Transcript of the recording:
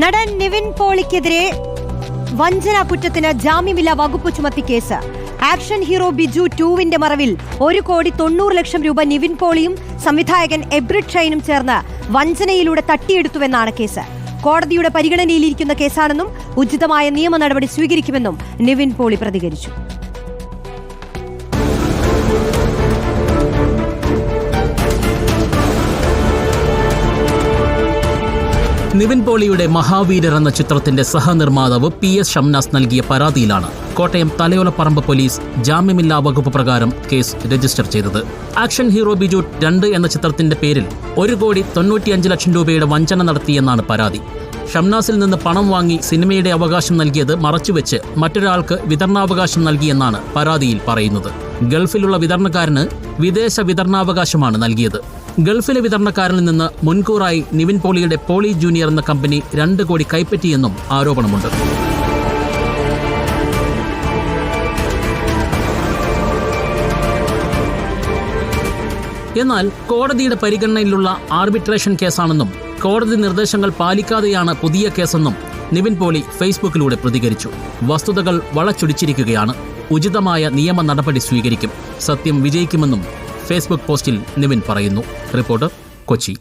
നടൻ നിവിൻ പോളിക്കെതിരെ വഞ്ചന കുറ്റത്തിന് ജാമ്യമില്ല വകുപ്പ് ചുമത്തി കേസ്. ആക്ഷൻ ഹീറോ ബിജു ടൂവിന്റെ മറവിൽ ഒരു കോടി തൊണ്ണൂറ് ലക്ഷം രൂപ നിവിൻ പോളിയും സംവിധായകൻ എബ്രിഡ് ഷൈനും ചേർന്ന് വഞ്ചനയിലൂടെ തട്ടിയെടുത്തുവെന്നാണ് കേസ്. കോടതിയുടെ പരിഗണനയിലിരിക്കുന്ന കേസാണെന്നും ഉചിതമായ നിയമ നടപടി സ്വീകരിക്കുമെന്നും നിവിൻ പോളി പ്രതികരിച്ചു. നിവിൻ പോളിയുടെ മഹാവീരർ എന്ന ചിത്രത്തിന്റെ സഹനിർമ്മാതാവ് പി എസ് ഷംനാസ് നൽകിയ പരാതിയിലാണ് കോട്ടയം തലയോലപ്പറമ്പ് പോലീസ് ജാമ്യമില്ലാ വകുപ്പ് പ്രകാരം കേസ് രജിസ്റ്റർ ചെയ്തത്. ആക്ഷൻ ഹീറോ ബിജു രണ്ട് എന്ന ചിത്രത്തിന്റെ പേരിൽ ഒരു കോടി തൊണ്ണൂറ്റിയഞ്ച് ലക്ഷം രൂപയുടെ വഞ്ചന നടത്തിയെന്നാണ് പരാതി. ഷംനാസിൽ നിന്ന് പണം വാങ്ങി സിനിമയുടെ അവകാശം നൽകിയത് മറച്ചുവെച്ച് മറ്റൊരാൾക്ക് വിതരണാവകാശം നൽകിയെന്നാണ് പരാതിയിൽ പറയുന്നത്. ഗൾഫിലുള്ള വിതരണക്കാരന് വിദേശ വിതരണാവകാശമാണ് നൽകിയത്. ഗൾഫിലെ വിതരണക്കാരിൽ നിന്ന് മുൻകൂറായി നിവിൻ പോളിയുടെ പോളി ജൂനിയർ എന്ന കമ്പനി രണ്ട് കോടി കൈപ്പറ്റിയെന്നും ആരോപണമുണ്ട്. എന്നാൽ കോടതിയുടെ പരിഗണനയിലുള്ള ആർബിട്രേഷൻ കേസാണെന്നും കോടതി നിർദ്ദേശങ്ങൾ പാലിക്കാതെയാണ് പുതിയ കേസെന്നും നിവിൻ പോളി ഫേസ്ബുക്കിലൂടെ പ്രതികരിച്ചു. വസ്തുതകൾ വളച്ചൊടിച്ചിരിക്കുകയാണ്. ഉചിതമായ നിയമ നടപടി സ്വീകരിക്കും. സത്യം വിജയിക്കുമെന്നും ഫേസ്ബുക്ക് പോസ്റ്റിൽ നിവിൻ പറയുന്നു. റിപ്പോർട്ടർ കൊച്ചി.